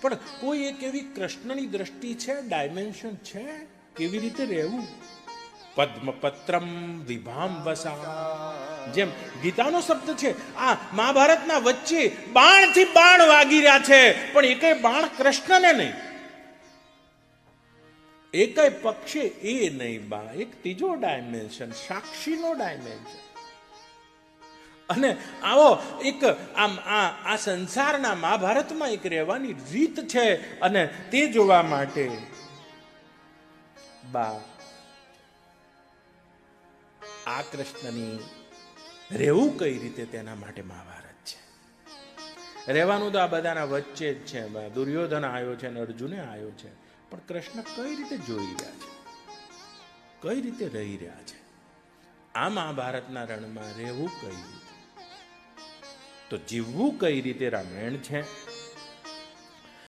પણ કોઈ એક એવી કૃષ્ણની દ્રષ્ટિ છે ડાયમેન્શન છે? કેવી રીતે રહેવું? પદ્મપત્રમ વિભામ વસા જેમ ગીતાનો શબ્દ છે, આ મહાભારતના વચ્ચે બાણથી બાણ વાગી રહ્યા છે, પણ એકે બાણ કૃષ્ણને નહીં. એકે પક્ષે એ નહીં બા એક ત્રીજો ડાયમેન્શન સાક્ષીનો ડાયમેન્શન અને આવો એક આમ આ આ સંસારના મહાભારતમાં એક રહેવાની રીત છે અને તે જોવા માટે. બા, આ કૃષ્ણની રહેવું કઈ રીતે તેના માટે મહાભારત છે? રહેવાનું તો આ બધાના વચ્ચે જ છે દુર્યોધન આવ્યો છે અને અર્જુને આવ્યો છે. પણ કૃષ્ણ કઈ રીતે જોઈ રહ્યા છે? કઈ રીતે રહી રહ્યા છે? આ મહાભારતના રણમાં રહેવું કઈ રીતે? તો જીવવું કઈ રીતે રામાયણ છે?